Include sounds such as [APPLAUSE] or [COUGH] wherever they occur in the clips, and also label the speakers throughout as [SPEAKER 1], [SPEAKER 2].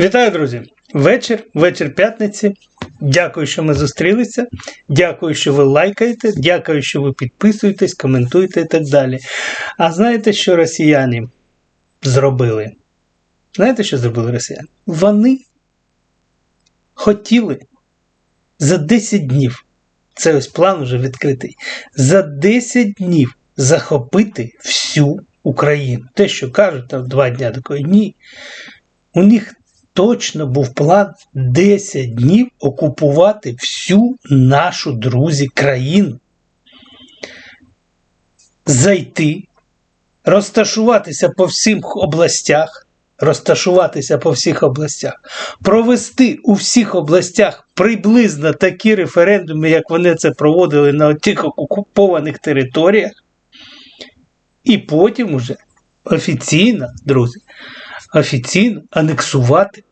[SPEAKER 1] Вітаю, друзі! Вечір, вечір п'ятниці. Дякую, що ми зустрілися. Дякую, що ви лайкаєте. Дякую, що ви підписуєтесь, коментуєте і так далі. А знаєте, що росіяни зробили? Знаєте, що зробили росіяни? Вони хотіли за 10 днів, це ось план вже відкритий, за 10 днів захопити всю Україну. Те, що кажуть, там два дня такої ні. У них точно був план 10 днів окупувати всю нашу друзі країну. Зайти, розташуватися по всіх областях, розташуватися по всіх областях, провести у всіх областях приблизно такі референдуми, як вони це проводили на тих окупованих територіях, і потім уже офіційно, друзі, офіційно анексувати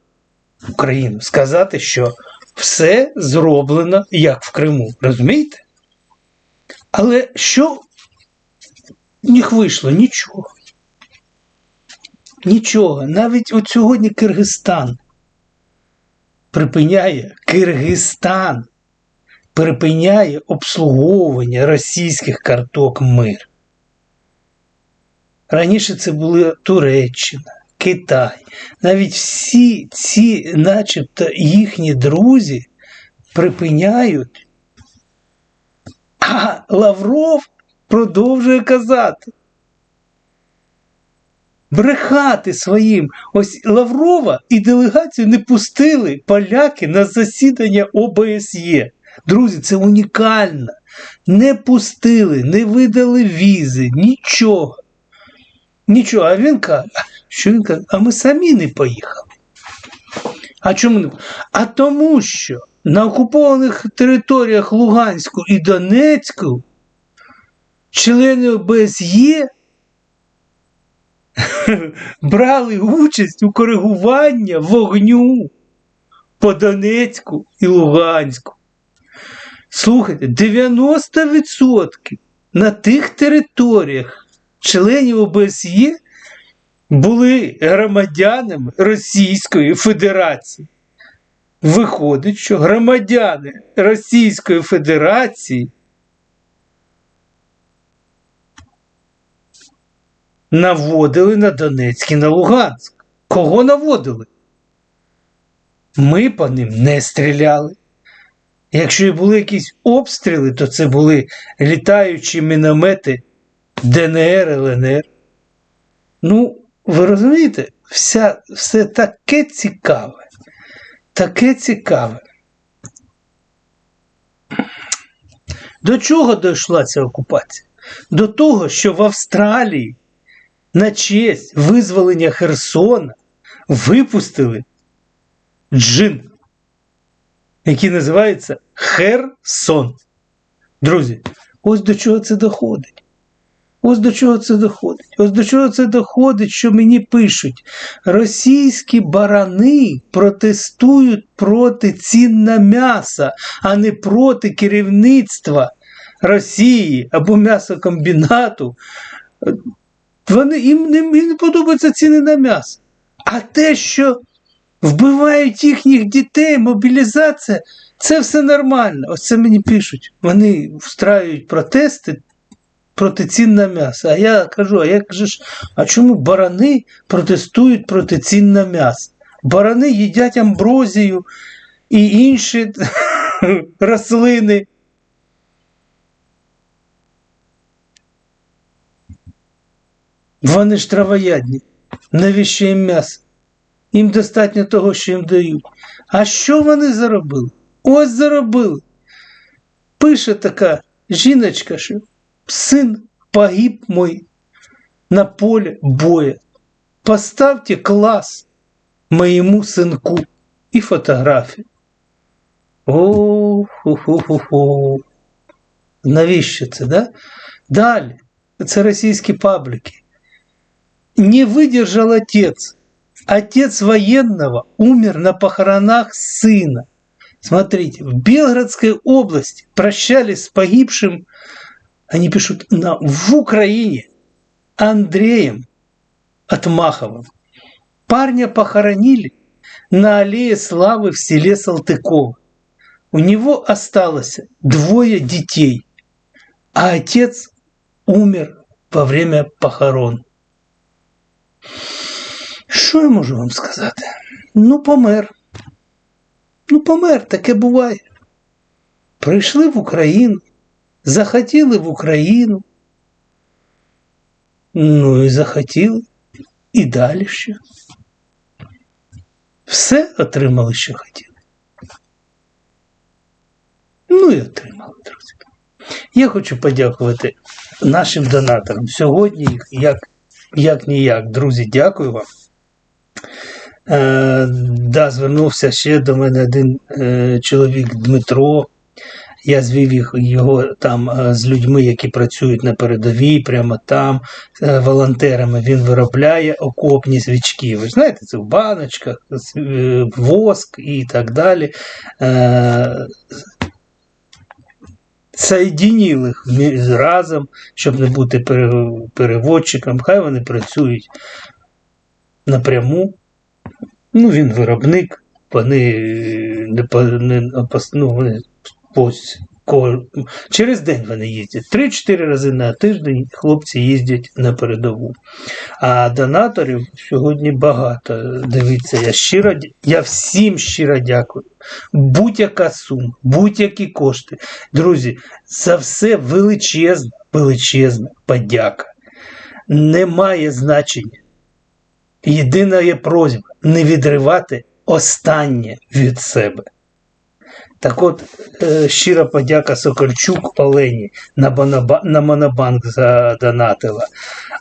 [SPEAKER 1] Україну, сказати, що все зроблено як в Криму. Розумієте? Але що в них вийшло? Нічого. Нічого. Навіть от сьогодні Киргизстан припиняє Киргизстан припиняє обслуговування російських карток мир. Раніше це була Туреччина, Китай. Навіть всі ці, начебто, їхні друзі припиняють. А Лавров продовжує казати. Брехати своїм. Ось Лаврова і делегацію не пустили поляки на засідання ОБСЄ. Друзі, це унікально. Не пустили, не видали візи, нічого. Нічого, а він каже, що він каже, а ми самі не поїхали. А чому не? А тому що на окупованих територіях Луганську і Донецьку члени ОБСЄ [LAUGHS] брали участь у коригуванні вогню по Донецьку і Луганську. Слухайте, 90% на тих територіях членів ОБСЄ були громадянами Російської Федерації. Виходить, що громадяни Російської Федерації наводили на Донецьк і на Луганськ. Кого наводили? Ми по ним не стріляли. Якщо і були якісь обстріли, то це були літаючі міномети ДНР, ЛНР. Ну, ви розумієте, вся, все таке цікаве, таке цікаве. До чого дійшла ця окупація? До того, що в Австралії на честь визволення Херсона випустили джин, який називається Херсон. Друзі, ось до чого це доходить. Ось до чого це доходить. Ось до чого це доходить, що мені пишуть. Російські барани протестують проти цін на м'ясо, а не проти керівництва Росії або м'ясокомбінату. Вони, їм, не, їм не подобаються ціни на м'ясо. А те, що вбивають їхніх дітей, мобілізація, це все нормально. Ось це мені пишуть. Вони встраюють протести проти на м'ясо. А я кажу, а я кажу, а чому барани протестують проти цін на м'ясо? Барани їдять амброзію і інші [LAUGHS] рослини. Вони ж травоядні, навіщо їм м'ясо? Їм достатньо того, що їм дають. А що вони заробили? Ось заробили. Пише така жіночка, що сын погиб мой на поле боя. Поставьте класс моему сынку и фотографию. О, ху ху ху ху Навіщо це, да? Далі. Це російські паблики. Не выдержал отец. Отец военного умер на похоронах сына. Смотрите, в Белгородской области прощались с погибшим они пишут на, в Украине Андреем Отмаховым. Парня похоронили на аллее славы в селе Салтыкова. У него осталось двое детей, а отец умер во время похорон. Що я можу вам сказати? Ну, помер. Ну, помер, таке буває. Прийшли в Україну, захотіли в Україну. Ну і захотіли. І далі що? Все отримали, що хотіли. Ну і отримали, друзі. Я хочу подякувати нашим донаторам. Сьогодні як, як ніяк. Друзі, дякую вам. Е, да, звернувся ще до мене один е, чоловік Дмитро. Я звів їх, його там е, з людьми, які працюють на передовій, прямо там, е, волонтерами. Він виробляє окопні свічки. Ви знаєте, це в баночках, е, воск і так далі. Соєдініли разом, щоб не бути переводчиком. Хай вони працюють напряму. Ну, він виробник, вони не, не ну, вони через день вони їздять. 3-4 рази на тиждень хлопці їздять на передову. А донаторів сьогодні багато. Дивіться, я щиро я всім щиро дякую. Будь-яка сума, будь-які кошти. Друзі, за все величезна, величезна подяка. Немає значення. Єдина є просьба не відривати останнє від себе. Так от, е, щира подяка Сокольчук Олені на, Бонаба- на Монобанк задонатила.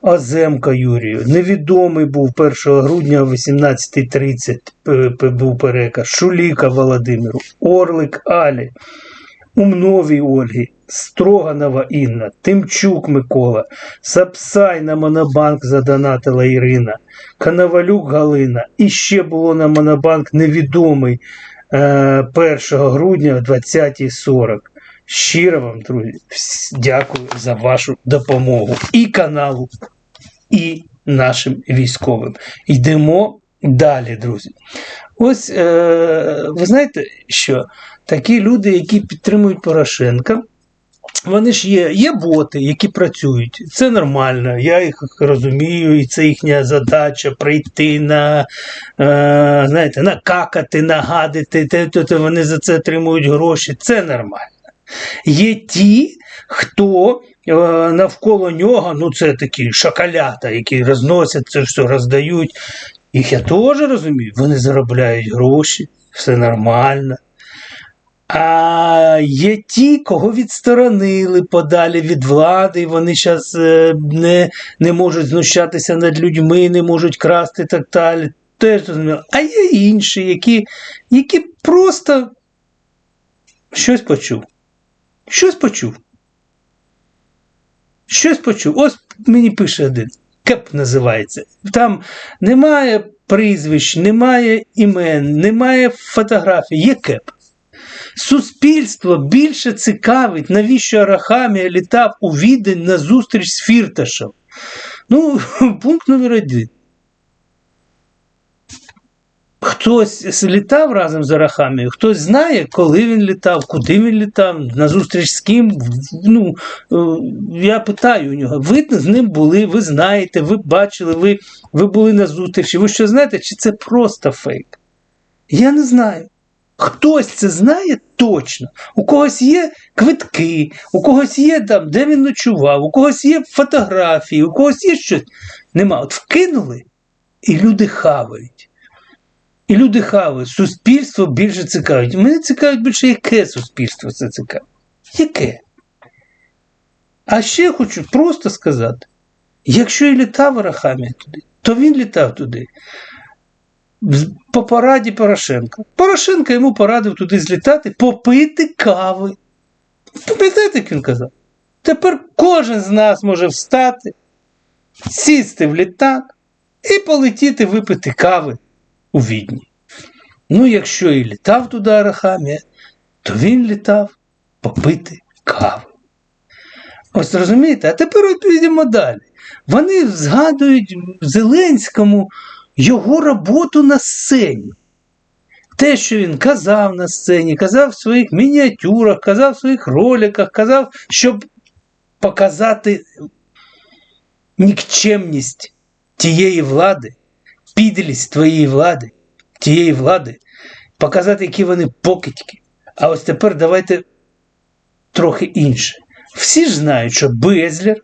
[SPEAKER 1] Оземка Юрію. Невідомий був 1 грудня о 18.30 п- п- був переказ. Шуліка Володимиру, Орлик Алі, Умновій Ольгі, Строганова Інна, Тимчук Микола, Сапсай на Монобанк задонатила Ірина, Коновалюк Галина. І ще було на Монобанк невідомий е, 1 грудня о 20.40. Щиро вам, друзі, дякую за вашу допомогу і каналу, і нашим військовим. Йдемо далі, друзі. Ось е, ви знаєте, що такі люди, які підтримують Порошенка, вони ж є, є боти, які працюють. Це нормально, я їх розумію, і це їхня задача прийти на, е, знаєте, накакати, нагадити, те, то, то вони за це отримують гроші. Це нормально. Є ті, хто е, навколо нього, ну це такі шоколята, які розносять це все, роздають. Їх я теж розумію, вони заробляють гроші, все нормально. А є ті, кого відсторонили подалі від влади, і вони зараз не, не можуть знущатися над людьми, не можуть красти так далі. Теж зрозуміло. А є інші, які, які просто щось почув. Щось почув. Щось почув. Ось мені пише один. Кеп називається. Там немає прізвищ, немає імен, немає фотографій, є кеп. Суспільство більше цікавить, навіщо Арахамія літав у Відень на зустріч з Фірташем. Ну, [LAUGHS] пункт номер один. Хтось літав разом з Арахамією, хтось знає, коли він літав, куди він літав, на зустріч з ким. Ну, е, я питаю у нього, ви з ним були, ви знаєте, ви бачили, ви, ви були на зустрічі. Ви що знаєте, чи це просто фейк? Я не знаю. Хтось це знає точно. У когось є квитки, у когось є там, де він ночував, у когось є фотографії, у когось є щось. Нема. От вкинули, і люди хавають. І люди хавають. Суспільство більше цікавить. Мене цікавить більше, яке суспільство це цікавить. Яке? А ще хочу просто сказати: якщо і літав Арахамія туди, то він літав туди по пораді Порошенка. Порошенко йому порадив туди злітати, попити кави. Пам'ятаєте, як він казав? Тепер кожен з нас може встати, сісти в літак і полетіти випити кави у Відні. Ну, якщо і літав туди Арахамія, то він літав попити кави. Ось розумієте? А тепер от підемо далі. Вони згадують Зеленському його роботу на сцені. те, що він казав на сцені, казав в своїх мініатюрах, казав в своїх роликах, казав, щоб показати нікчемність тієї влади, підлість твоєї влади, тієї влади, показати, які вони покидьки. А ось тепер давайте трохи інше. Всі ж знають, що Безлер,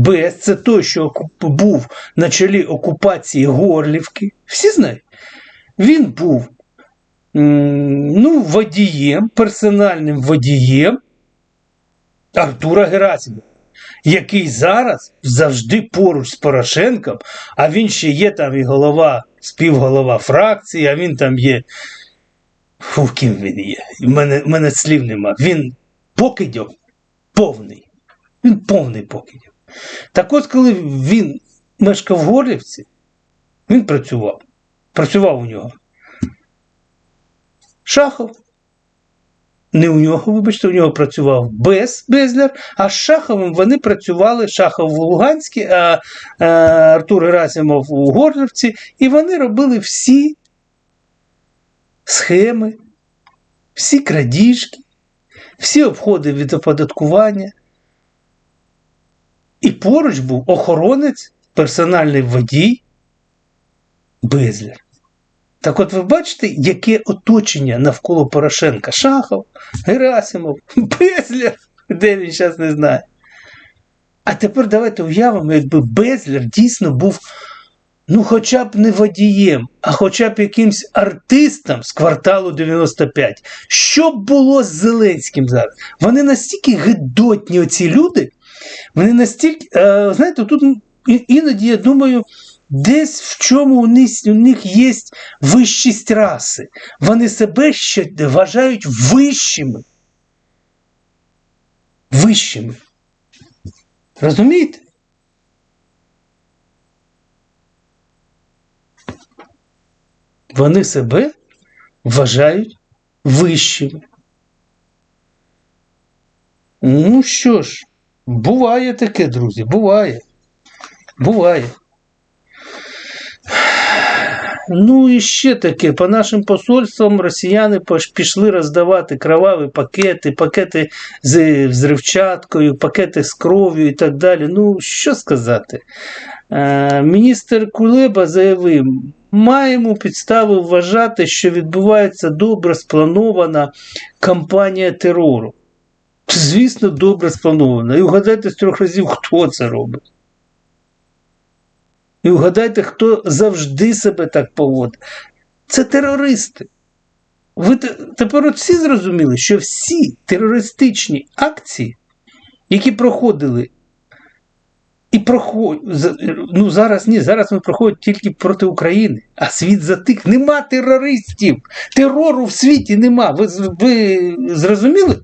[SPEAKER 1] Без це той, що був на чолі окупації Горлівки. Всі знають. Він був ну, водієм, персональним водієм Артура Герасимова, який зараз завжди поруч з Порошенком, а він ще є там і голова, співголова фракції, а він там є. Фу, ким він є? У мене, мене слів нема. Він покидьок повний. Він повний покидьок. Так ось, коли він мешкав в Горлівці, він працював. Працював у нього. Шахов. Не у нього, вибачте, у нього працював без Безлер, а з Шаховим вони працювали Шахов у Луганській, а, а Артур Герасимов у Горлівці, і вони робили всі схеми, всі крадіжки, всі обходи від оподаткування. І поруч був охоронець, персональний водій Безлер. Так от ви бачите, яке оточення навколо Порошенка? Шахов, Герасимов, [LAUGHS] Безлер, де він зараз не знає. А тепер давайте уявимо, якби Безлер дійсно був, ну, хоча б не водієм, а хоча б якимсь артистом з кварталу 95. Що б було з Зеленським зараз? Вони настільки гидотні, оці люди, вони настільки, е, знаєте, тут іноді я думаю, десь в чому у них, у них є вищість раси. Вони себе ще вважають вищими. Вищими. Розумієте? Вони себе вважають вищими. Ну що ж, буває таке, друзі, буває. Буває. Ну і ще таке, по нашим посольствам росіяни пішли роздавати кроваві пакети, пакети з взривчаткою, пакети з кров'ю і так далі. Ну, що сказати? Е, міністр Кулеба заявив, маємо підстави вважати, що відбувається добре спланована кампанія терору. Звісно, добре спланована. І вгадайте з трьох разів, хто це робить. І вгадайте, хто завжди себе так поводить. Це терористи. Ви тепер от всі зрозуміли, що всі терористичні акції, які проходили, і проходять, ну зараз ні, зараз ми проходимо тільки проти України, а світ затих. Нема терористів. Терору в світі нема. Ви, ви зрозуміли?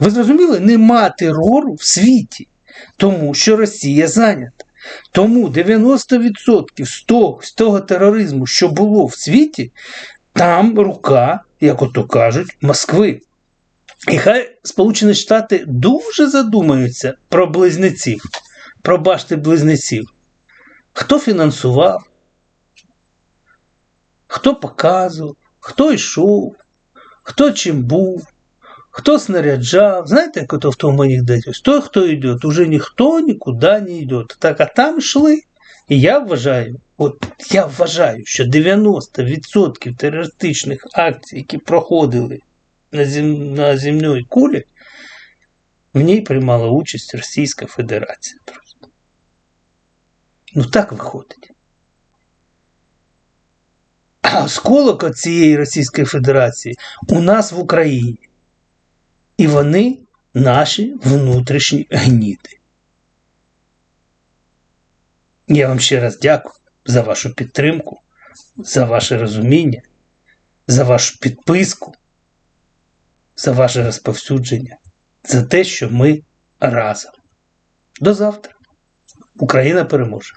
[SPEAKER 1] Ви зрозуміли? Нема терору в світі, тому що Росія зайнята. Тому 90% з того, тероризму, що було в світі, там рука, як ото кажуть, Москви. І хай Сполучені Штати дуже задумаються про близнеців, про башти близнеців. Хто фінансував, хто показував, хто йшов, хто чим був, хто снаряджав. Знаєте, як ото в тому? Ось той, хто йде, уже ніхто нікуди не йде. Так, а там йшли. І я вважаю, от я вважаю, що 90% терористичних акцій, які проходили на, зем... на земної кулі, в ній приймала участь Російська Федерація. Ну так виходить. А осколок цієї Російської Федерації у нас в Україні. І вони наші внутрішні гніди. Я вам ще раз дякую за вашу підтримку, за ваше розуміння, за вашу підписку, за ваше розповсюдження, за те, що ми разом. До завтра. Україна переможе!